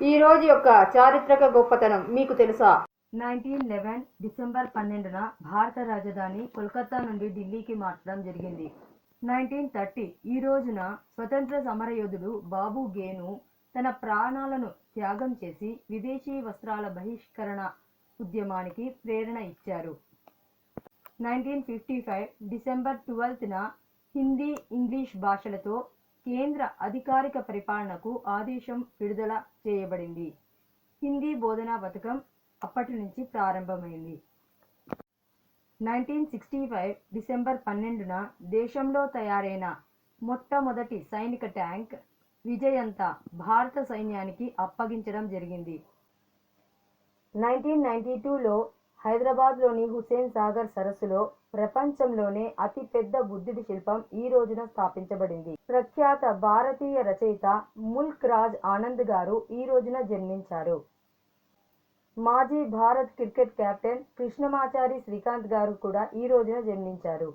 ఈ రోజు యొక్క చారిత్రక గొప్పతనం మీకు తెలుసా? నైన్టీన్ లెవెన్ డిసెంబర్ పన్నెండున భారత రాజధాని కోల్కతా నుండి ఢిల్లీకి మార్చడం జరిగింది. నైన్టీన్ థర్టీ ఈ రోజున స్వతంత్ర సమరయోధుడు బాబు గేను తన ప్రాణాలను త్యాగం చేసి విదేశీ వస్త్రాల బహిష్కరణ ఉద్యమానికి ప్రేరణ ఇచ్చారు. నైన్టీన్ ఫిఫ్టీ ఫైవ్ డిసెంబర్ ట్వెల్త్న హిందీ ఇంగ్లీష్ భాషలతో కేంద్ర అధికారిక పరిపాలనకు ఆదేశం విడుదల చేయబడింది. హిందీ బోధనా పథకం అప్పటి నుంచి ప్రారంభమైంది. నైన్టీన్ సిక్స్టీ ఫైవ్ డిసెంబర్ పన్నెండున దేశంలో తయారైన మొట్టమొదటి సైనిక ట్యాంక్ విజయంత భారత సైన్యానికి అప్పగించడం జరిగింది. నైన్టీన్ నైన్టీ టూలో హైదరాబాద్లోని హుసేన్ సాగర్ సరస్సులో ప్రపంచంలోనే అతిపెద్ద బుద్ధుడి శిల్పం ఈ రోజున స్థాపించబడింది. ప్రఖ్యాత భారతీయ రచయిత ముల్క్ రాజ్ ఆనంద్ గారు ఈ రోజున జన్మించారు. మాజీ భారత్ క్రికెట్ కెప్టెన్ కృష్ణమాచారి శ్రీకాంత్ గారు కూడా ఈ రోజున జన్మించారు.